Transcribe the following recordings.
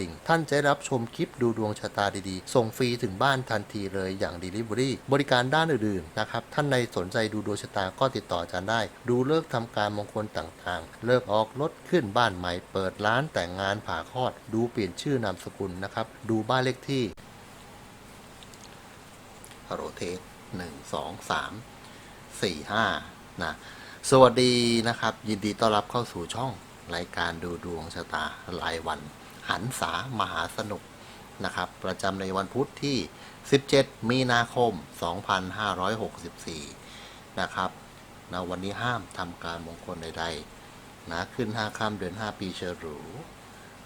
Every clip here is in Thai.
ดิ่ง ท่านจะรับชมคลิปดูดวงชะตาดีๆ ส่งฟรีถึงบ้านทันทีเลยอย่าง Delivery บริการด้านอื่นๆนะครับ ท่านในสนใจดูดวงชะตาก็ติดต่ออาจารย์ได้ ดูเลิกษ์ทำการมงคลต่างๆ เลิกออกรถขึ้นบ้านใหม่ เปิดร้านแต่งงานผ่าคลอด ดูเปลี่ยนชื่อนามสกุลนะครับ ดูบ้านเลขที่โหลเทสหนึ่งสองสามสี่ห้านะสวัสดีนะครับ ยินดีต้อนรับเข้าสู่ช่องรายการดูดวงชะตารายวัน หันษามหาสนุกนะครับ ประจำในวันพุธที่ 17 มีนาคม 2564 นะครับนะวันนี้ห้ามทำการมงคลใดๆนะขึ้น 5ค่ำเดือน 5 ปีเชอรู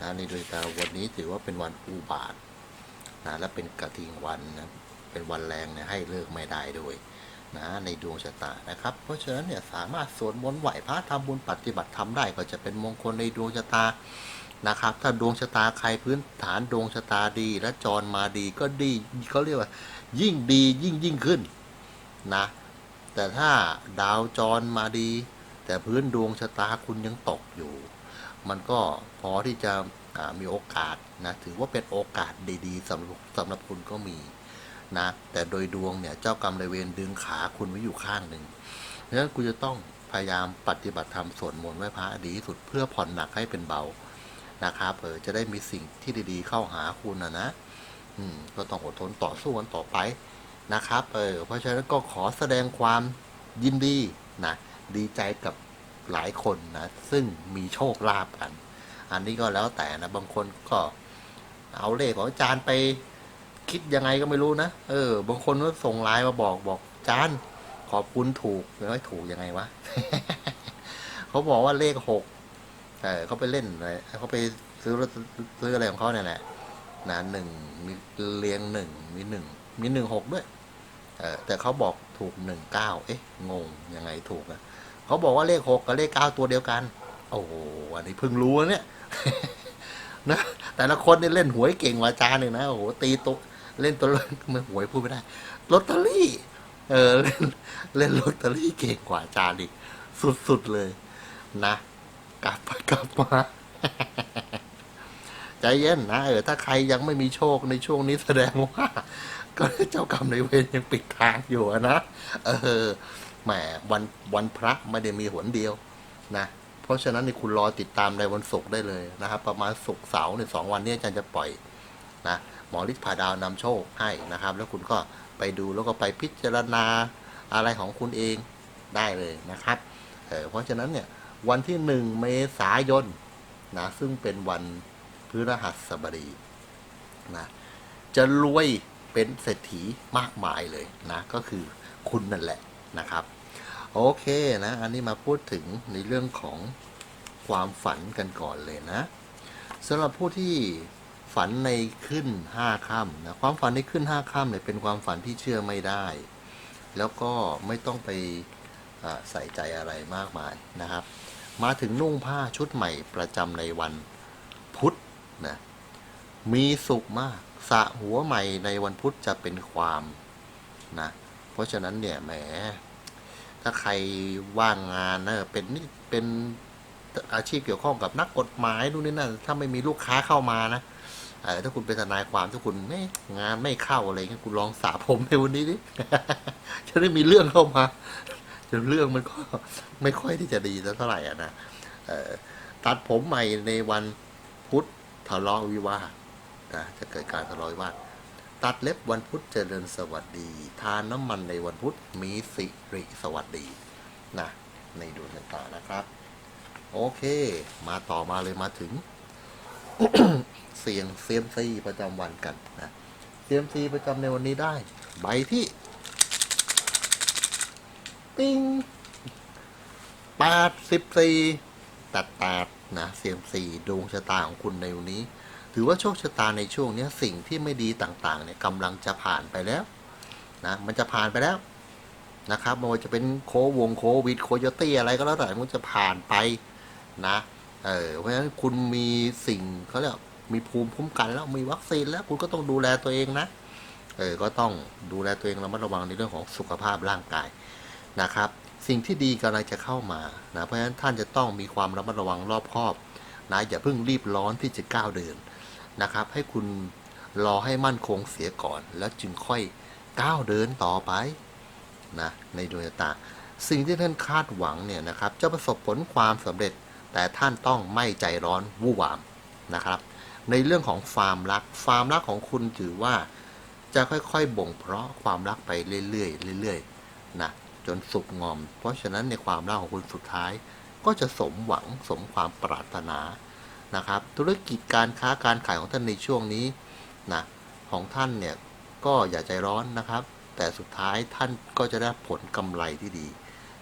นะในโดยการวันนี้ถือว่าเป็นวันอุบาทนะและเป็นกระทิงวันนะเป็นวันแรงเนี่ยให้เลิกไม่ได้ด้วยนะในดวงชะตานะครับ เพราะฉะนั้นเนี่ยสามารถสวดมนต์ไหวพระทำบุญปฏิบัติทำได้ก็จะเป็นมงคลในดวงชะตา นะครับ ถ้าดวงชะตาใครพื้นฐานดวงชะตาดีและจรมาดีก็ดีเขาเรียกว่า ยิ่งดียิ่งยิ่งขึ้นนะ แต่ถ้าดาวจรมาดี แต่พื้นดวงชะตาคุณยังตกอยู่ มันก็พอที่จะมีโอกาสนะถือว่าเป็นโอกาสดีๆสำหรับสำหรับคุณก็มีนะแต่โดยดวงเนี่ยเจ้ากรรมนายเวรดึงขาคุณไว้อยู่ข้างหนึ่งเพราะฉะนั้นคุณจะต้องพยายามปฏิบัติธรรมสวดมนต์ไหว้พระดีที่สุดเพื่อผ่อนหนักให้เป็นเบา นะครับเออจะได้มีสิ่งที่ดีๆเข้าหาคุณนะนะอืมก็ต้องอดทนต่อสู้กันต่อไปนะครับเออเพราะฉะนั้นก็ขอแสดงความยินดีนะดีใจกับหลายคนนะซึ่งมีโชคลาภกัน อันนี้ก็แล้วแต่นะบางคนก็เอาเลขของอาจารย์ไปคิดยังไงก็ไม่รู้นะ เออ บางคนก็ส่งไลน์มาบอกบอกจานขอบคุณถูกแล้วถูกยังไงวะ เขาบอกว่าเลขหก เออเขาไปเล่นอะไรเขาไปซื้อรถซื้ออะไรของเขาเนี่ยแหละนะหนึ่งมีเรียงหนึ่งมีหนึ่งมีหนึ่งหกด้วย เออแต่เขาบอกถูกหนึ่งเก้าเอ๊ะงงยังไงถูกอะเขาบอกว่าเลขหกกับเลขเก้าตัวเดียวกัน โอ้โหอันนี้เพิ่งรู้เนี่ยนะแต่ละคนนี่เล่นหวยเก่งกว่าจารย์เลยนะโอ้โหตีตัวเล่นตัวเลขมันหวยพูดไม่ได้ลอตเตอรี่ เออเล่นเล่นลอตเตอรี่เก่งกว่าจานอีกสุดๆเลยนะ กลับไปกลับมา ใจเย็นนะเออถ้าใครยังไม่มีโชคในช่วงนี้แสดงว่า ก็เจ้ากรรมในเวรยังปิดทางอยู่นะเออแหมวันวันพระไม่ได้มีหนเดียวนะเพราะฉะนั้นนี่คุณรอติดตามในวันศุกร์ได้เลยนะครับ ประมาณศุกร์เสาร์ในสองวันนี้อาจารย์จะปล่อยนะหมอฤทธิ์ผ่าดาวนำโชคให้นะครับ แล้วคุณก็ไปดูแล้วก็ไปพิจารณาอะไรของคุณเองได้เลยนะครับ เออเพราะฉะนั้นเนี่ย วันที่หนึ่งเมษายนนะซึ่งเป็นวันพฤหัสบดีนะจะรวยเป็นเศรษฐีมากมายเลยนะ ก็คือคุณนั่นแหละนะครับ โอเคนะ อันนี้มาพูดถึงในเรื่องของความฝันกันก่อนเลยนะสำหรับผู้ที่ฝันในขึ้นห้าค่ำนะความฝันในขึ้นห้าค่ำเนี่ยเป็นความฝันที่เชื่อไม่ได้ แล้วก็ไม่ต้องไปใส่ใจอะไรมากมายนะครับ มาถึงนุ่งผ้าชุดใหม่ประจำในวันพุธนะมีสุขมากสะหัวใหม่ในวันพุธจะเป็นความนะเพราะฉะนั้นเนี่ยแหม ถ้าใครว่างงานนะเป็นนี่เป็นอาชีพเกี่ยวข้องกับนักกฎหมายนู่นนี่นั่นถ้าไม่มีลูกค้าเข้ามานะเออถ้าคุณเป็นทนายความถ้าคุณไม่งานไม่เข้าอะไรเงี้ยคุณลองสาผมในวันนี้ดิจะได้มีเรื่องเข้ามา เรื่องมันก็ไม่ค่อยที่จะดีเท่าไหร่อะนะตัดผมใหม่ในวันพุธทะเลาะวิวาทนะจะเกิดการทะเลาะวิวาทตัดเล็บวันพุธเจริญสวัสดี ทานน้ำมันในวันพุธมีสิริสวัสดีนะในดวงชะตานะครับ โอเค มาต่อมาเลยมาถึง เสียงเซียมซีประจำวันกันนะเซียมซีประจำในวันนี้ได้ ใบที่ ปิ้งแปดสิบสี่ตัดแปดนะเซียมซีดวงชะตาของคุณในวันนี้ ถือว่าโชคชะตาในช่วงนี้สิ่งที่ไม่ดีต่างๆเนี่ยกำลังจะผ่านไปแล้วนะมันจะผ่านไปแล้วนะครับไม่ว่าจะเป็นโควงโควิดโคโยตี้อะไรก็แล้วแต่มันจะผ่านไปนะเออเพราะฉะนั้นคุณมีสิ่งเขาเรียกมีภูมิคุ้มกันแล้วมีวัคซีนแล้วคุณก็ต้องดูแลตัวเองนะเออก็ต้องดูแลตัวเองระมัดระวังในเรื่องของสุขภาพร่างกาย นะครับ สิ่งที่ดีกำลังจะเข้ามานะเพราะฉะนั้นท่านจะต้องมีความระมัดระวังรอบคอบนะอย่าเพิ่งรีบร้อนที่จะก้าวเดินนะครับ ให้คุณรอให้มั่นคงเสียก่อน แล้วจึงค่อยก้าวเดินต่อไปนะในดวงชะตาสิ่งที่ท่านคาดหวังเนี่ยนะครับ จะประสบผลความสำเร็จ แต่ท่านต้องไม่ใจร้อนวู่วามนะครับ ในเรื่องของฟามรักฟามรักของคุณถือว่าจะค่อยๆบ่งเพราะความรักไปเรื่อยๆเรื่อยๆนะ จนสุกงอม เพราะฉะนั้นในความรักของคุณสุดท้าย ก็จะสมหวังสมความปรารถนานะครับ ธุรกิจการค้าการขายของท่านในช่วงนี้นะของท่านเนี่ยก็อย่าใจร้อนนะครับ แต่สุดท้ายท่านก็จะได้ผลกำไรที่ดี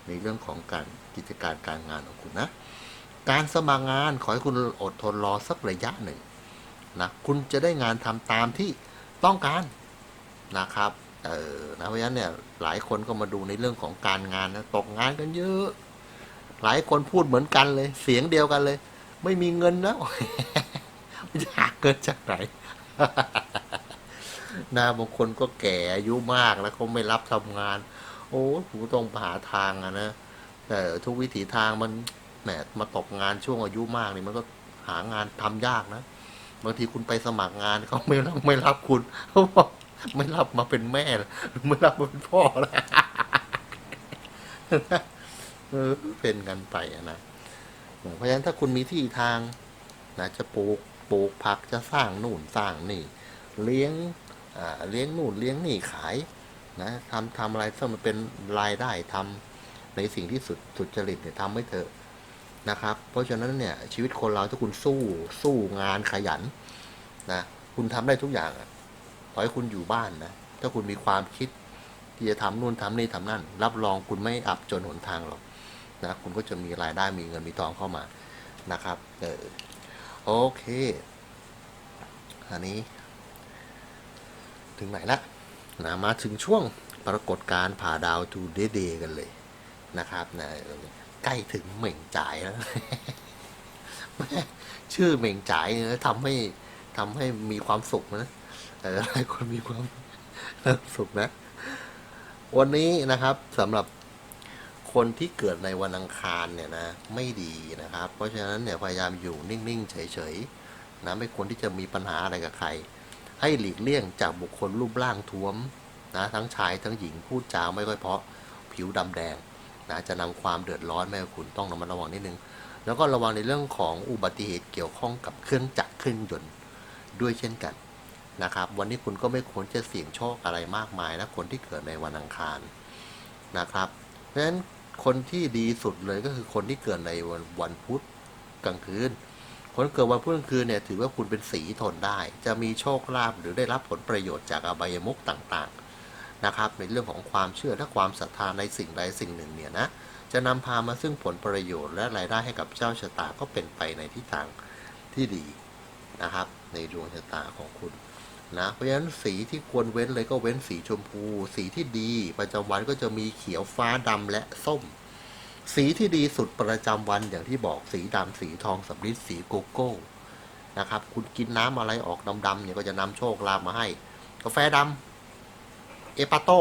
ในเรื่องของการกิจการการงานของคุณนะการสมัครงานขอให้คุณอดทนรอสักระยะหนึ่งนะคุณจะได้งานทำตามที่ต้องการนะครับ เออนะเพราะฉะนั้นเนี่ยหลายคนก็มาดูในเรื่องของการงานนะตกงานกันเยอะ หลายคนพูดเหมือนกันเลย เสียงเดียวกันเลย ไม่มีเงินแล้วจะหาเงินจากไหนนะบางคนก็แก่อายุมากแล้วเขาไม่รับทำงาน โอ้ผมต้องหาทางอะนะแต่ทุกวิถีทางมันแหมมาตกงานช่วงอายุมากนี่มันก็หางานทำยากนะบางทีคุณไปสมัครงานเขาไม่รับไม่รับคุณเขาบอก ไม่รับมาเป็นแม่หรือไม่รับมาเป็นพ่อแล้วเออเป็นกันไปนะเพราะฉะนั้นถ้าคุณมีที่ทางนะจะปลูกปลูกผักจะสร้างนู่นสร้างนี่ เลี้ยงเลี้ยงนู่นเลี้ยงนี่ขายนะทำทำอะไรถ้ามันเป็นรายได้ทำในสิ่งที่สุดสุดจริตเนี่ยทำไม่เถอะนะครับ เพราะฉะนั้นเนี่ยชีวิตคนเราถ้าคุณสู้สู้งานขยันนะคุณทำได้ทุกอย่างอะ ต่อให้คุณอยู่บ้านนะ ถ้าคุณมีความคิดที่จะทำนู่นทำนี่ทำนั่น รับรองคุณไม่อับจนหนทางหรอกนะ คุณก็จะมีรายได้มีเงินมีทองเข้ามานะครับ เออโอเค อันนี้ ถึงไหนละนะมาถึงช่วงปรากฏการผ่าดาวทูเดเดย์กันเลยนะครับนะใกล้ถึงเหม่งจ่ายแล้วชื่อเหม่งจ่ายเนี่ยทำให้ทำให้มีความสุขนะ เออหลายคนมีความสุขนะ วันนี้นะครับสำหรับคนที่เกิดในวันอังคารเนี่ยนะไม่ดีนะครับ เพราะฉะนั้นเนี่ยพยายามอยู่นิ่งๆเฉยๆนะไม่ควรที่จะมีปัญหาอะไรกับใคร ให้หลีกเลี่ยงจากบุคคลรูปร่างท้วมนะทั้งชายทั้งหญิงพูดจาไม่ค่อยเพาะผิวดำแดงนะจะนำความเดือดร้อนแม้คุณต้องระมัดระวังนิดนึง แล้วก็ระวังในเรื่องของอุบัติเหตุเกี่ยวข้องกับเครื่องจักรเครื่องยนต์ด้วยเช่นกัน นะครับ วันนี้คุณก็ไม่ควรจะเสี่ยงโชคอะไรมากมายนะคนที่เกิดในวันอังคารนะครับ เพราะฉะนั้นคนที่ดีสุดเลยก็คือคนที่เกิดในวันวันพุธกลางคืน คนเกิดวันพุธกลางคืนเนี่ยถือว่าคุณเป็นสีทนได้ จะมีโชคลาภหรือได้รับผลประโยชน์จากอบายมุกต่างๆนะครับ ในเรื่องของความเชื่อและความศรัทธาในสิ่งใดสิ่งหนึ่งเนี่ยนะจะนำพามาซึ่งผลประโยชน์และรายได้ให้กับเจ้าชะตาก็เป็นไปในทิศทางที่ดีนะครับ ในดวงชะตาของคุณ นะเพราะฉะนั้นสีที่ควรเว้นเลยก็เว้นสีชมพู สีที่ดี ประจำวันก็จะมีเขียวฟ้าดำและส้ม สีที่ดีสุดประจำวันอย่างที่บอกสีดำสีทองสำริดสีโกโก้นะครับ คุณกินน้ำอะไรออกดำๆเนี่ยก็จะนำโชคลาภมาให้ กาแฟดำเอปาโต้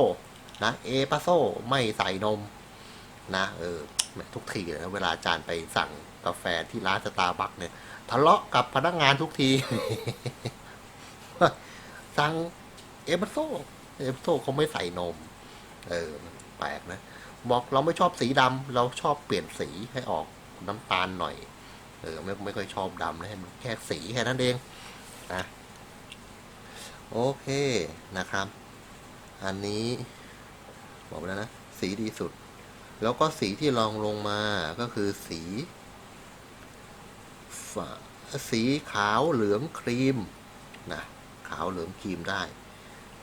นะเอปาโซไม่ใส่นมนะเออทุกทีเลยนะเวลาอาจารย์ไปสั่งกาแฟที่ร้านสตาร์บัคเนี่ยทะเลาะกับพนักงานทุกที สั่งเอสเปรสโซ่เอสเปรสโซ่เขาไม่ใส่นม เออแปลกนะบอกเราไม่ชอบสีดำเราชอบเปลี่ยนสีให้ออกน้ำตาลหน่อย เออ ไม่ไม่ค่อยชอบดำนะแค่สีแค่นั้นเองนะโอเคนะครับ อันนี้บอกแล้วนะ สีดีสุด แล้วก็สีที่รองลงมาก็คือสีสีขาวเหลืองครีมนะ ขาวเหลืองครีมได้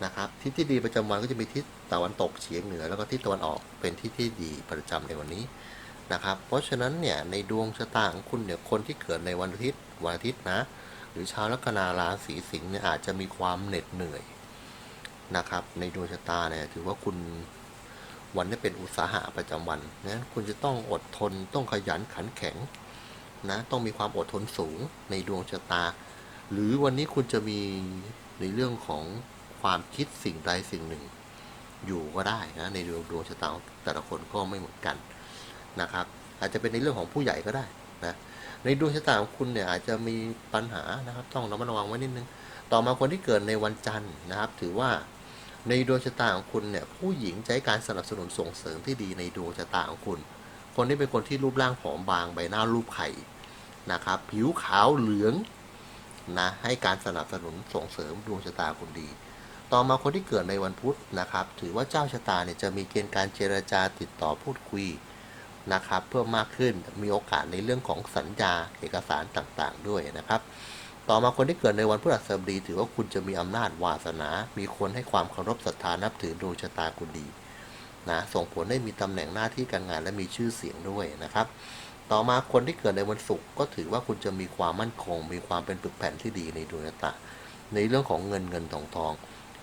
นะครับทิศที่ดีประจำวันก็จะมีทิศตะวันตกเฉียงเหนือ แล้วก็ทิศตะวันออกเป็นทิศที่ดีประจำในวันนี้นะครับ เพราะฉะนั้นเนี่ยในดวงชะตาของคุณเนี่ยคนที่เกิดในวันอาทิตย์วันอาทิตย์นะ หรือชาวลัคนาราศีสิงห์เนี่ยอาจจะมีความเหน็ดเหนื่อยนะครับ ในดวงชะตาเนี่ยถือว่าคุณวันนี้เป็นอุตสาหะประจำวันนะคุณจะต้องอดทนต้องขยันขันแข็งนะต้องมีความอดทนสูงในดวงชะตา หรือวันนี้คุณจะมีในเรื่องของความคิดสิ่งใดสิ่งหนึ่ง อยู่ก็ได้นะในดวงดวงชะตาแต่ละคนก็ไม่เหมือนกันนะครับ อาจจะเป็นในเรื่องของผู้ใหญ่ก็ได้นะในดวงชะตาของคุณเนี่ยอาจจะมีปัญหานะครับ ต้องระมัดระวังไว้นิดนึง ต่อมาคนที่เกิดในวันจันทร์นะครับ ถือว่าในดวงชะตาของคุณเนี่ยผู้หญิงให้การสนับสนุนส่งเสริมที่ดีในดวงชะตาของคุณ คนที่เป็นคนที่รูปร่างผอมบางใบหน้ารูปไข่นะครับ ผิวขาวเหลือง นะให้การสนับสนุนส่งเสริมดวงชะตาคุณดี ต่อมาคนที่เกิดในวันพุธนะครับ ถือว่าเจ้าชะตาเนี่ยจะมีเกณฑ์การเจรจาติดต่อพูดคุยนะครับ เพิ่มมากขึ้นมีโอกาสในเรื่องของสัญญาเอกสารต่างๆด้วยนะครับ ต่อมาคนที่เกิดในวันพฤหัสบดี ถือว่าคุณจะมีอำนาจวาสนา มีคนให้ความเคารพศรัทธานับถือดวงชะตาคุณดีนะส่งผลให้มีตำแหน่งหน้าที่การงานและมีชื่อเสียงด้วยนะครับ ต่อมาคนที่เกิดในวันศุกร์ก็ถือว่าคุณจะมีความมั่นคง มีความเป็นปึกแผ่นที่ดีในดวงชะตาในเรื่องของเงินเงินทองทอง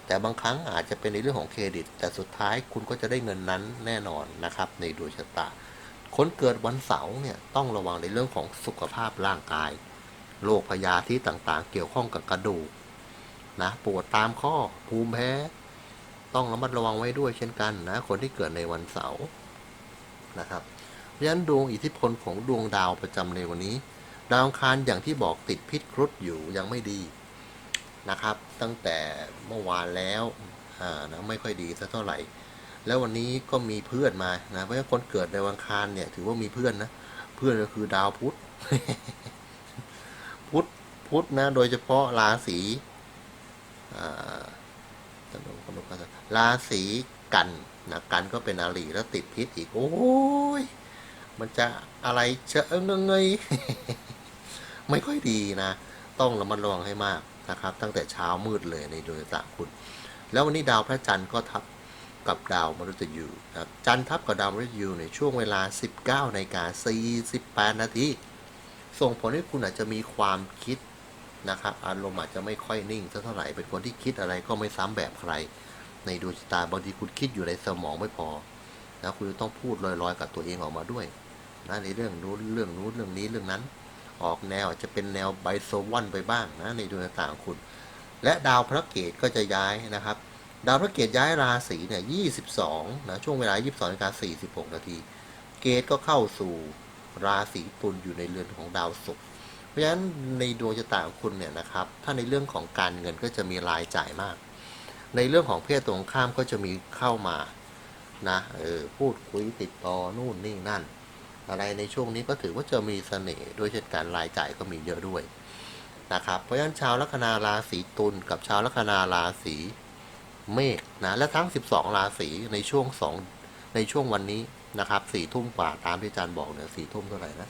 แต่บางครั้งอาจจะเป็นในเรื่องของเครดิต แต่สุดท้ายคุณก็จะได้เงินนั้นแน่นอนนะครับ ในดวงชะตาคนเกิดวันเสาร์เนี่ยต้องระวังในเรื่องของสุขภาพร่างกายโรคพยาธิต่างๆ เกี่ยวข้องกับกระดูกนะปวดตามข้อภูมิแพ้ ต้องระมัดระวังไว้ด้วยเช่นกันนะ คนที่เกิดในวันเสาร์นะครับ เพราะฉะนั้นดวงอิทธิพลของดวงดาวประจำในวันนี้ ดาวคารอย่างที่บอกติดพิษครุฑอยู่ยังไม่ดีนะครับ ตั้งแต่เมื่อวานแล้วอ่านะไม่ค่อยดีสักเท่าไหร่ แล้ววันนี้ก็มีเพื่อนมานะเพราะฉะนั้นคนเกิดในวันอังคารเนี่ยถือว่ามีเพื่อนนะเพื่อนก็คือดาวพุธพุธพุธนะโดยเฉพาะราศีราศีกันนะกันก็เป็นอาลีแล้วติดพิษอีก โอ้ย มันจะอะไรเชอะเงยเงยไม่ค่อยดีนะ ต้องระมัดระวังให้มากนะครับ ตั้งแต่เช้ามืดเลยในดวงชะตาคุณ แล้ววันนี้ดาวพระจันทร์ก็ทับกับดาวมฤตยูนะจันทร์ทับกับดาวมฤตยูในช่วงเวลา 19นาฬิกา48นาทีส่งผลให้คุณอาจจะมีความคิดนะครับอารมณ์อาจจะไม่ค่อยนิ่งสักเท่าไหร่เป็นคนที่คิดอะไรก็ไม่ซ้ำแบบใคร ในดวงชะตาบางทีคุณคิดอยู่ในสมองไม่พอนะคุณต้องพูดลอยๆ กับตัวเองออกมาด้วย นะในเรื่องนู้นเรื่องนู้นเรื่องนี้เรื่องนั้น ออกแนวจะเป็นแนวไบโซวันไปบ้างนะในดวงชะตาของคุณ และดาวพระเกตก็จะย้ายนะครับ ดาวพระเกตย้ายราศีเนี่ย22นะช่วงเวลา22นาฬิกา46นาทีเกตก็เข้าสู่ราศีตุลอยู่ในเรือนของดาวศุกร์เพราะฉะนั้นในดวงชะตาของคุณเนี่ยนะครับ ถ้าในเรื่องของการเงินก็จะมีรายจ่ายมาก ในเรื่องของเพศตรงข้ามก็จะมีเข้ามานะเออพูดคุยติดต่อนู่นนี่นั่น อะไรในช่วงนี้ก็ถือว่าจะมีเสน่ห์ด้วยเช่นกันรายจ่ายก็มีเยอะด้วยนะครับ เพราะฉะนั้นชาวลัคนาราศีตุลกับชาวลัคนาราศีเมษนะและทั้ง 12 ราศีในช่วงสองในช่วงวันนี้นะครับสี่ทุ่มกว่าตามที่อาจารย์บอกเนี่ยสี่ทุ่มเท่าไหร่นะ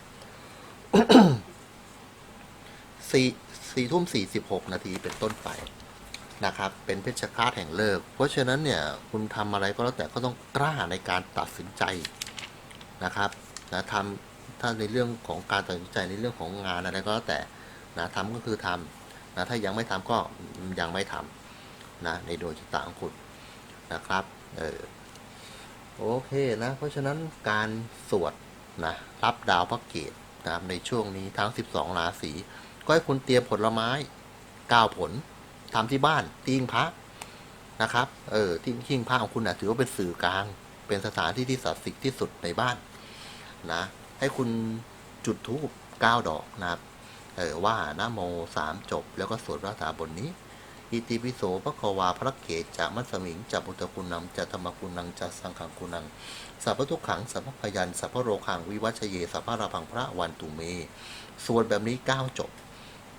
สี่สี่ทุ่มสี่สิบหกนาทีเป็นต้นไปนะครับ เป็นเพชฌฆาตแห่งเลิก เพราะฉะนั้นเนี่ยคุณทำอะไรก็แล้วแต่ก็ต้องกล้าในการตัดสินใจนะครับ นะทำถ้าในเรื่องของการตัดสินใจในเรื่องของงานอะไรก็แล้วแต่นะทำก็คือทำนะถ้ายังไม่ทำก็ยังไม่ทำนะในดวงชะตาของคุณนะครับเออโอเคนะ เพราะฉะนั้นการสวดนะรับดาวพระเกตนะครับในช่วงนี้ทั้ง 12 ราศีก็ให้คุณเตรียมผลไม้9ผลทำที่บ้านตีงพระนะครับ เออที่หิ้งพระของคุณนะถือว่าเป็นสื่อกลาง เป็นสถานที่ที่ศักดิ์สิทธิ์ที่สุดในบ้าน นะ ให้คุณจุดธูป9ดอกนะครับ เออว่านะโมสามจบ แล้วก็สวดพระคาบทนี้อิติปิโสพระควาพระเกศจะมัสมิงจะพุทธคุณนังจะธรรมคุณนังจะสังขังคุณนังสัพพทุกขังสัพพพยันสัพพโรคังวิวัชเยสัพพราพังพระวันตุเมสวดแบบนี้9จบ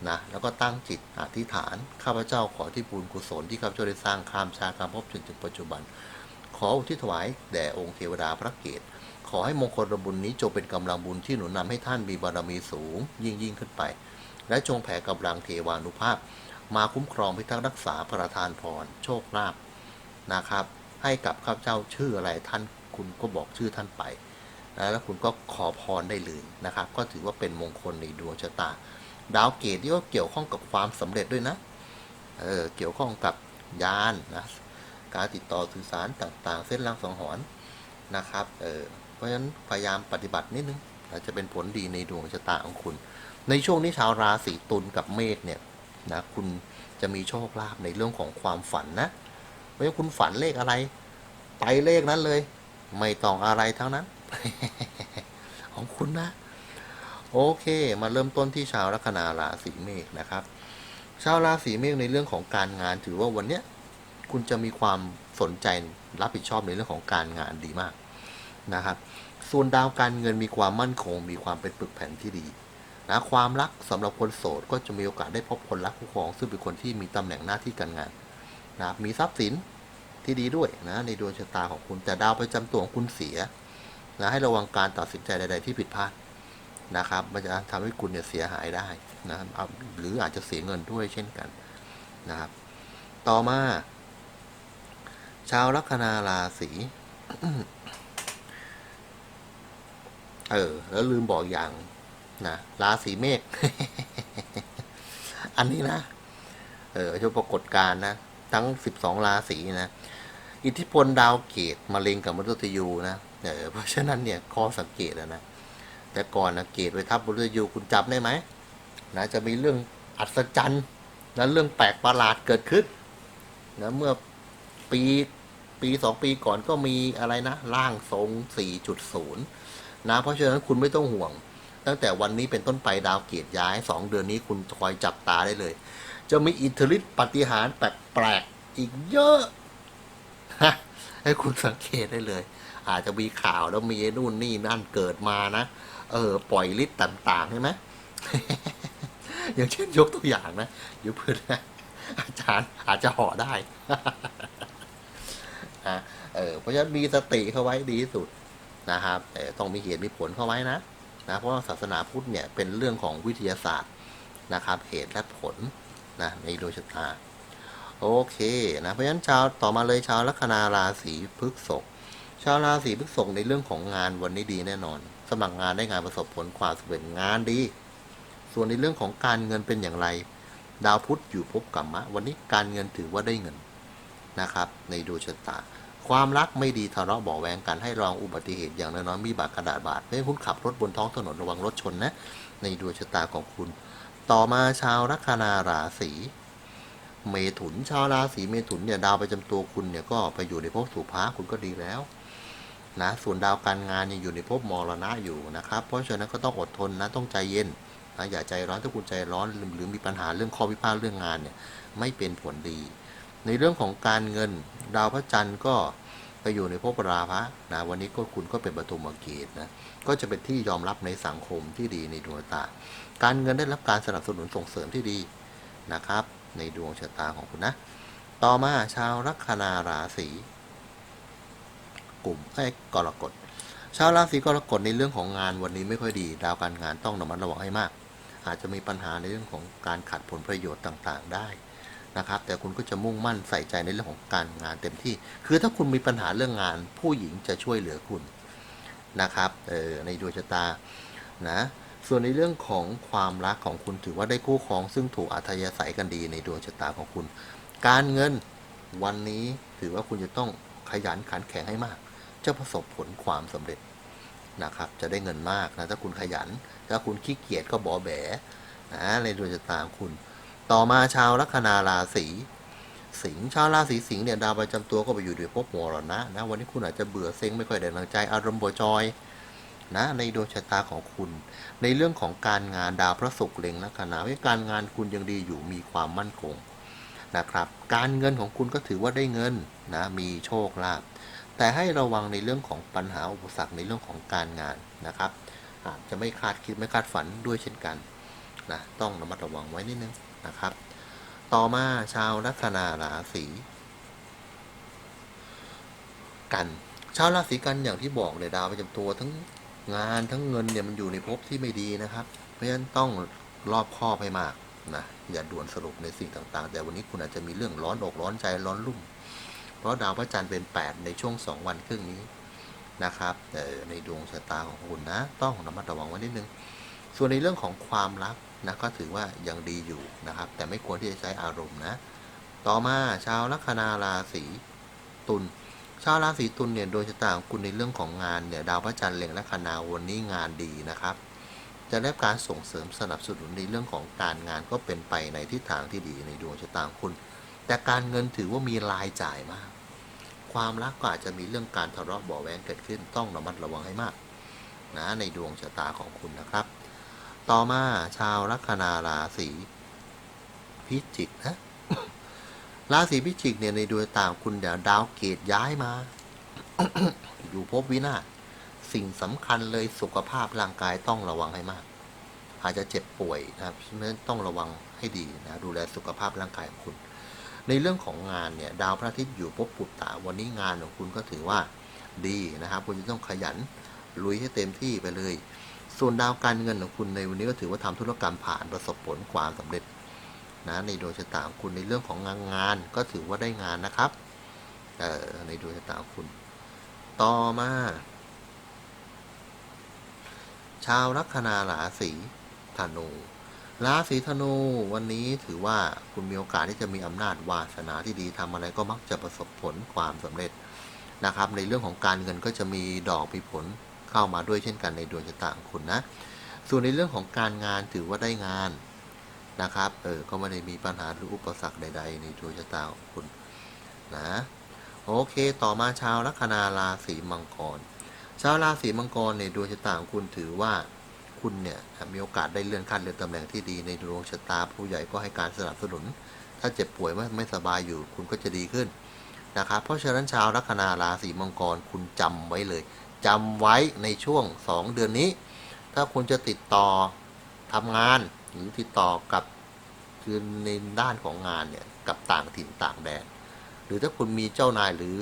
นะแล้วก็ตั้งจิตอธิษฐาน ข้าพเจ้าขอที่บุญกุศลที่ข้าพเจ้าได้สร้างข้ามชาติข้ามภพจนถึงปัจจุบัน ขออุทิศถวายแด่องค์เทวดาพระเกศ ขอให้มงคลบุญนี้จงเป็นกำลังบุญที่หนุนนำให้ท่านมีบารมีสูง ยิ่งยิ่งขึ้นไป และจงแผ่กำลังเทวานุภาพ มาคุ้มครองพิทักษ์รักษาประทานพรโชคลาภนะครับ ให้กับข้าพเจ้าชื่ออะไรท่านคุณก็บอกชื่อท่านไปนะแล้วคุณก็ขอพรได้เลยนะครับ ก็ถือว่าเป็นมงคลในดวงชะตา ดาวเกตที่ก็เกี่ยวข้องกับความสำเร็จด้วยนะเออเกี่ยวข้องกับยานนะการติดต่อสื่อสารต่างๆ เส้นรางสังหรณ์นะครับเออ เพราะฉะนั้นพยายามปฏิบัตินิดนึงอาจจะเป็นผลดีในดวงชะตาของคุณ ในช่วงนี้ชาวราศีตุลกับเมษเนี่ยนะคุณจะมีโชคลาภในเรื่องของความฝันนะไม่ว่าคุณฝันเลขอะไร ไปเลขนั้นเลย ไม่ต้องอะไรทั้งนั้น ของคุณนะ โอเค มาเริ่มต้นที่ชาวลัคนาราศีเมษนะครับ ชาวราศีเมษในเรื่องของการงานถือว่าวันเนี้ยคุณจะมีความสนใจรับผิดชอบในเรื่องของการงานดีมาก นะครับส่วนดาวการเงินมีความมั่นคง มีความเป็นปึกแผ่นที่ดีนะความรักสำหรับคนโสดก็จะมีโอกาสได้พบคนรักคู่ครอง ซึ่งเป็นคนที่มีตำแหน่งหน้าที่การงานนะมีทรัพย์สินที่ดีด้วยนะในดวงชะตาของคุณแต่ดาวประจำตัวของคุณเสียนะให้ระวังการตัดสินใจใด ๆ ที่ผิดพลาดนะครับมันจะทำให้คุณเนี่ยเสียหายได้นะหรืออาจจะเสียเงินด้วยเช่นกันนะครับ ต่อมา ชาวลัคนาราศี เออ แล้วลืมบอกอย่างนะราศีเมษอันนี้นะเออช่วปรากฏการณ์นะ ทั้งสิบสองราศีนะ อิทธิพลดาวเกตมาเล็งกับมฤตยูนะเออเพราะฉะนั้นเนี่ยข้อสังเกตนะแต่ก่อนนะเกตไว้ทับมฤตยูคุณจับได้ไหมนะจะมีเรื่องอัศจรรย์และเรื่องแปลกประหลาดเกิดขึ้นนะเมื่อปีปีสองปีก่อนก็มีอะไรนะร่างทรง 4.0 นะเพราะฉะนั้นคุณไม่ต้องห่วง ตั้งแต่วันนี้เป็นต้นไปดาวเกียรติย้าย 2 เดือนนี้คุณคอยจับตาได้เลย จะมีอิทธิฤทธิปฏิหารแปลกๆอีกเยอะฮะให้คุณสังเกตได้เลย อาจจะมีข่าวแล้วมีนู่นนี่นั่นเกิดมานะเออปล่อยฤทธิ์ต่าง ๆ ใช่ไหมอย่างเช่นยกตัวอย่างนะยวเพื่อนนะอาจารย์อาจจะห่อได้อะเออเพราะฉะนั้นมีสติเข้าไว้ดีที่สุด นะครับแต่ต้องมีเหตุมีผลเข้าไว้นะนะเพราะว่าศาสนาพุทธเนี่ยเป็นเรื่องของวิทยาศาสตร์นะครับเหตุและผลนะในดวงชะตาโอเคนะเพราะฉะนั้นชาวต่อมาเลยชาวลัคนาราศีพฤษภชาวราศีพฤษภในเรื่องของงานวันนี้ดีแน่นอน สมัครงานได้งานประสบผลความสำเร็จงานดี ส่วนในเรื่องของการเงินเป็นอย่างไร ดาวพุธอยู่ภพกรรมะ วันนี้การเงินถือว่าได้เงินนะครับ ในดวงชะตา ความรักไม่ดีทะเลาะเบาะแวงกันให้ระวังอุบัติเหตุอย่างน้อยๆมีบาดกระดาษบาดไม่ให้คุณขับรถบนท้องถนนระวังรถชนนะ ในดวงชะตาของคุณ ต่อมาชาวลัคนาราศีเมถุนชาวราศีเมถุนเนี่ยดาวประจำตัวคุณเนี่ยก็ไปอยู่ในภพสุภาคุณก็ดีแล้วนะส่วนดาวการงานยังอยู่ในภพมรณะอยู่นะครับ เพราะฉะนั้นก็ต้องอดทนนะต้องใจเย็นนะอย่าใจร้อนถ้าคุณใจร้อนหรือหรือมีปัญหาเรื่องข้อพิพาทเรื่องงานเนี่ยไม่เป็นผลดี ในเรื่องของการเงินดาวพระจันทร์ก็ไปอยู่ในภพราพะนะวันนี้ก็คุณก็เป็นปฐุมเกตนะก็จะเป็นที่ยอมรับในสังคมที่ดีในดวงชะตา การเงินได้รับการสนับสนุนส่งเสริมที่ดีนะครับ ในดวงชะตาของคุณนะ ต่อมาชาวลัคนาราศีกลุ่มไอ้กรกฎชาวราศีกรกฎในเรื่องของงานวันนี้ไม่ค่อยดี ดาวการงานต้องระมัดระวังให้มาก อาจจะมีปัญหาในเรื่องของการขัดผลประโยชน์ต่างๆ ได้ นะครับ แต่คุณก็จะมุ่งมั่นใส่ใจในเรื่องของการงานเต็มที่ คือถ้าคุณมีปัญหาเรื่องงาน ผู้หญิงจะช่วยเหลือคุณนะครับเออในดวงชะตานะส่วนในเรื่องของความรักของคุณถือว่าได้คู่ครอง ซึ่งถูกอัธยาศัยกันดีในดวงชะตาของคุณ การเงินวันนี้ถือว่าคุณจะต้องขยันขันแข็งให้มาก จะประสบผลความสำเร็จนะครับ จะได้เงินมากนะถ้าคุณขยัน ถ้าคุณขี้เกียจก็บอแบนะในดวงชะตาของคุณ ต่อมาชาวลัคนาราศีสิงห์ชาวราศีสิงห์เนี่ยดาวประจำตัวก็ไปอยู่ในภพมรณะนะวันนี้คุณอาจจะเบื่อเซ็งไม่ค่อยได้ดังใจอารมณ์บจอยนะในดวงชะตาของคุณ ในเรื่องของการงานดาวพระศุกร์เล็งลัคนาว่าการงานคุณยังดีอยู่มีความมั่นคงนะครับการเงินของคุณก็ถือว่าได้เงินนะมีโชคลาภแต่ให้ระวังในเรื่องของปัญหาอุปสรรคในเรื่องของการงานนะครับอาจจะไม่คาดคิดไม่คาดฝันด้วยเช่นกันนะต้องระมัดระวังไว้นิดนึง นะครับ ต่อมาชาวลัคนาราศีกัน ชาวราศีกันอย่างที่บอกเลยดาวประจำตัวทั้งงานทั้งเงินเนี่ยมันอยู่ในภพที่ไม่ดีนะครับ เพราะฉะนั้นต้องรอบคอบให้มากนะอย่าด่วนสรุปในสิ่งต่างๆ แต่วันนี้คุณอาจจะมีเรื่องร้อนอกร้อนใจร้อนรุ่ม เพราะดาวพระจันทร์เป็น 8 ในช่วง 2 วันครึ่งนี้นะครับในดวงชะตาของคุณนะ ต้องระมัดระวังไว้นิดนึง ส่วนในเรื่องของความรัก นะก็ถือว่ายังดีอยู่นะครับ แต่ไม่ควรที่จะใช้อารมณ์นะ ต่อมาชาวลัคนาราศีตุลชาวราศีตุลเนี่ยโดยชะตาของคุณในเรื่องของงานเนี่ยดาวพระจันทร์เล็งลัคนาวันนี้งานดีนะครับ จะได้การส่งเสริมสนับสนุนในเรื่องของการงานก็เป็นไปในทิศทางที่ดีในดวงชะตาของคุณ แต่การเงินถือว่ามีรายจ่ายมาก ความรักก็อาจจะมีเรื่องการทะเลาะเบาะแวงเกิดขึ้นต้องระมัดระวังให้มากนะในดวงชะตาของคุณนะครับ ต่อมาชาวลัคนาราศีพิจิกนะราศีพิจิกเนี่ยในดวงตาคุณเดี๋ยวดาวเกตย้ายมา อยู่ภพวินาศสิ่งสำคัญเลยสุขภาพร่างกายต้องระวังให้มาก อาจจะเจ็บป่วยนะครับเพราะฉะนั้นต้องระวังให้ดีนะดูแลสุขภาพร่างกายของคุณ ในเรื่องของงานเนี่ย ดาวพระอาทิตย์อยู่ภพปุตตะวันนี้งานของคุณก็ถือว่าดีนะครับ คุณจะต้องขยันลุยให้เต็มที่ไปเลย ส่วนดาวการเงินของคุณในวันนี้ก็ถือว่าทำธุรกรรมผ่านประสบผลความสำเร็จนะในดวงชะตาของคุณในเรื่องของงานงาน ก็ถือว่าได้งานนะครับเออในดวงชะตาของคุณ ต่อมา ชาวลัคนาราศีธนูราศีธนูวันนี้ถือว่าคุณมีโอกาสที่จะมีอำนาจวาสนาที่ดีทำอะไรก็มักจะประสบผลความสำเร็จนะครับ ในเรื่องของการเงินก็จะมีดอกมีผล เข้ามาด้วยเช่นกันในดวงชะตาของคุณนะ ส่วนในเรื่องของการงานถือว่าได้งานนะครับ เออ ก็ไม่ได้มีปัญหาหรืออุปสรรคใด ๆ ในดวงชะตาของคุณนะ โอเค ต่อมาชาวลัคนาราศีมังกร ชาวราศีมังกรในดวงชะตาของคุณถือว่าคุณเนี่ยมีโอกาสได้เลื่อนขั้นเลื่อนตำแหน่งที่ดีในดวงชะตาผู้ใหญ่ก็ให้การสนับสนุน ถ้าเจ็บป่วยไม่ไม่สบายอยู่คุณก็จะดีขึ้นนะครับ เพราะฉะนั้นชาวลัคนาราศีมังกรคุณจำไว้เลย จำไว้ในช่วง 2 เดือนนี้ ถ้าคุณจะติดต่อทำงานหรือติดต่อกับคือในด้านของงานเนี่ยกับต่างถิ่นต่างแดน หรือถ้าคุณมีเจ้านายหรือ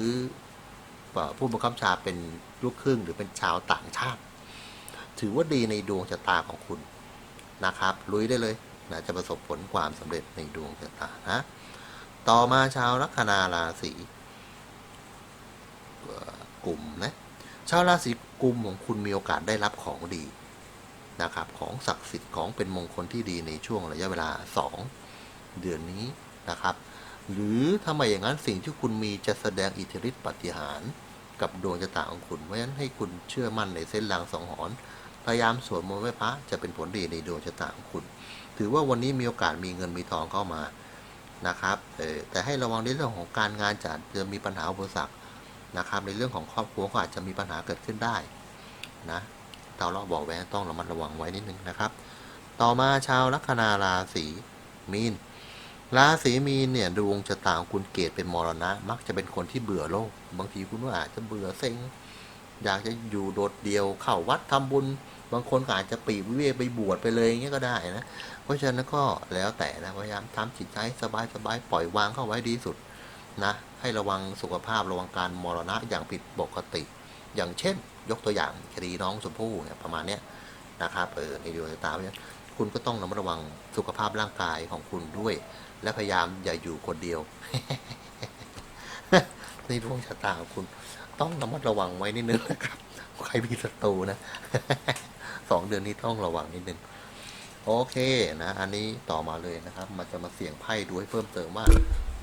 ผู้บังคับชาเป็นลูกครึ่งหรือเป็นชาวต่างชาติ ถือว่าดีในดวงชะตาของคุณนะครับลุยได้เลยนะจะประสบผลความสำเร็จในดวงชะตานะต่อมาชาวลัคนาราศีกลุ่มนะ ชาวราศีกุมของคุณมีโอกาสได้รับของดีนะครับของศักดิ์สิทธิ์ของเป็นมงคลที่ดีในช่วงระยะเวลา 2 เดือนนี้นะครับ หรือถ้าไมอย่างนั้นสิ่งที่คุณมีจะแสดงอิทธิฤทธิปฏิหาร กับดวงชะตาของคุณเพราะฉะนั้นให้คุณเชื่อมั่นในเส้นรางสองหรณ์พยายามสวดมนต์ไหว้พระจะเป็นผลดีในดวงชะตาของคุณ ถือว่าวันนี้มีโอกาสมีเงินมีทองเข้ามานะครับแต่ให้ระวังในเรื่องของการงานจะจะมีปัญหาอุปสรรค นะครับ ในเรื่องของครอบครัวก็อาจจะมีปัญหาเกิดขึ้นได้นะเตาเราะบอกแว้งต้องระมัดระวังไว้นิดนึงนะครับ ต่อมาชาวลัคนาราศีมีนราศีมีนเนี่ยดวงชะตาของคุณเกตเป็นมรณะ มักจะเป็นคนที่เบื่อโลก บางทีคุณก็อาจจะเบื่อเซ็งอยากจะอยู่โดดเดี่ยวเข้าวัดทำบุญ บางคนก็อาจจะปีกวิเวกไปบวชไปเลยอย่างเงี้ยก็ได้นะ เพราะฉะนั้นก็แล้วแต่นะพยายามทำจิตใจสบายสบายๆปล่อยวางเข้าไว้ดีสุด นะให้ระวังสุขภาพระวังการมรณะอย่างผิดปกติ อย่างเช่น ยกตัวอย่างคดีน้องชมพู่เนี่ยประมาณเนี้ยนะครับเออในดวงชะตาเพราะฉะนั้นคุณก็ต้องระมัดระวังสุขภาพร่างกายของคุณด้วย และพยายามอย่าอยู่คนเดียว ในดวงชะตาของคุณต้องระมัดระวังไว้นิดนึงนะครับใครมีศัตรูนะสองเดือนนี้ต้องระวังนิดนึงโอเคนะ อันนี้ต่อมาเลยนะครับ มันจะมาเสี่ยงไพ่ดูให้เพิ่มเติมว่า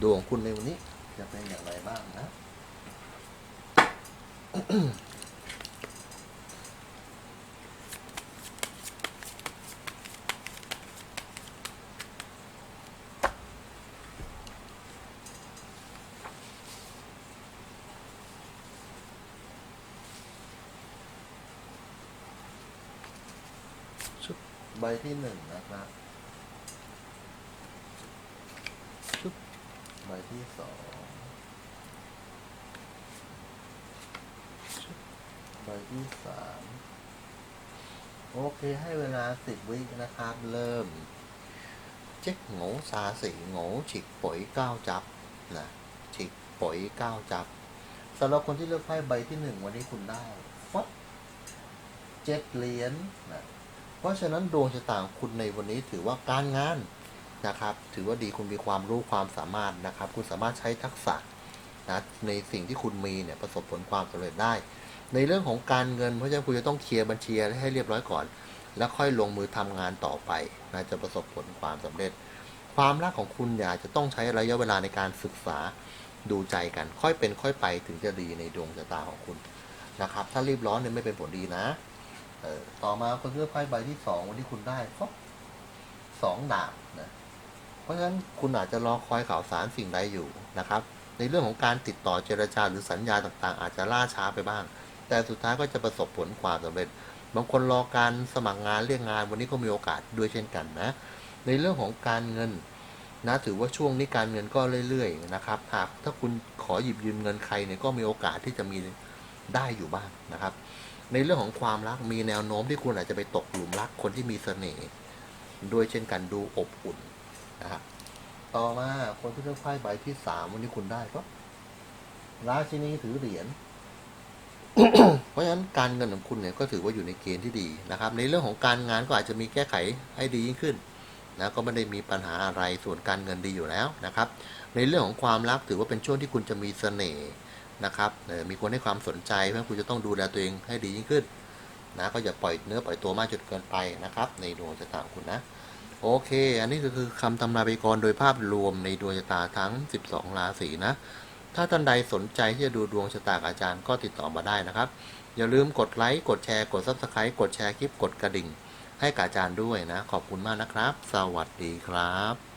ดวงของคุณในวันนี้ จะเป็นอย่างไรบ้างนะชุดใบที่หนึ่งนะครับชุดใบที่สองชุด ใบที่สามโอเคให้เวลาสิบวินะครับ เริ่ม เจ๊กโง่ซาสีโง่ฉิกป๋อยก้าวจับนะฉิกป๋อยก้าวจับสำหรับคนที่เลือกไพ่ใบที่หนึ่งวันนี้คุณได้ฟัดเจ็ดเหรียญนะเพราะฉะนั้นดวงชะตางคุณในวันนี้ถือว่าการงานนะครับ ถือว่าดีคุณมีความรู้ความสามารถนะครับ คุณสามารถใช้ทักษะนะในสิ่งที่คุณมีเนี่ยประสบผลความสำเร็จได้ ในเรื่องของการเงินเพราะฉะนั้นคุณจะต้องเคลียร์บัญชีให้เรียบร้อยก่อน แล้วค่อยลงมือทำงานต่อไปนะจะประสบผลความสำเร็จ ความรักของคุณอยากจะต้องใช้ระยะเวลาในการศึกษาดูใจกัน ค่อยเป็นค่อยไปถึงจะดีในดวงชะตาของคุณนะครับ ถ้ารีบร้อนเนี่ยไม่เป็นผลดีนะออต่อมาคนเลือกไพ่ใบที่สองวันที่คุณได้ก็สองดาบนะเพราะฉะนั้นคุณอาจจะรอคอยข่าวสารสิ่งใดอยู่นะครับ ในเรื่องของการติดต่อเจรจาหรือสัญญาต่างๆ อาจจะล่าช้าไปบ้าง แต่สุดท้ายก็จะประสบผลความสำเร็จ บางคนรอการสมัครงานเรียกงานวันนี้ก็มีโอกาสด้วยเช่นกันนะ ในเรื่องของการเงินนะถือว่าช่วงนี้การเงินก็เรื่อยๆนะครับหากถ้าคุณขอหยิบยืมเงินใครเนี่ยก็มีโอกาสที่จะมีได้อยู่บ้างนะครับ ในเรื่องของความรักมีแนวโน้มที่คุณอาจจะไปตกหลุมรักคนที่มีเสน่ห์ด้วยเช่นกันดูอบอุ่นนะครับต่อมาคนที่เลือกไพ่ใบที่สามวันนี้คุณได้ก็ราชินีถือเหรียญ เพราะฉะนั้นการเงินของคุณเนี่ยก็ถือว่าอยู่ในเกณฑ์ที่ดีนะครับ ในเรื่องของการงานก็อาจจะมีแก้ไขให้ดียิ่งขึ้นนะก็ไม่ได้มีปัญหาอะไรส่วนการเงินดีอยู่แล้วนะครับ ในเรื่องของความรักถือว่าเป็นช่วงที่คุณจะมีเสน่ห์นะครับมีคนให้ความสนใจเพราะฉะนั้นคุณจะต้องดูแลตัวเองให้ดียิ่งขึ้นนะก็อย่าปล่อยเนื้อปล่อยตัวมากจนเกินไปนะครับ ในดวงชะตาของคุณนะโอเค อันนี้ก็คือคำทำนายพยากรโดยภาพรวมในดวงชะตาทั้ง 12 ราศีนะ ถ้าท่านใดสนใจที่จะดูดวงชะตากับอาจารย์ก็ติดต่อมาได้นะครับ อย่าลืมกดไลค์ กดแชร์ กด Subscribe กดแชร์คลิป กดกระดิ่ง ให้กับอาจารย์ด้วยนะ ขอบคุณมากนะครับ สวัสดีครับ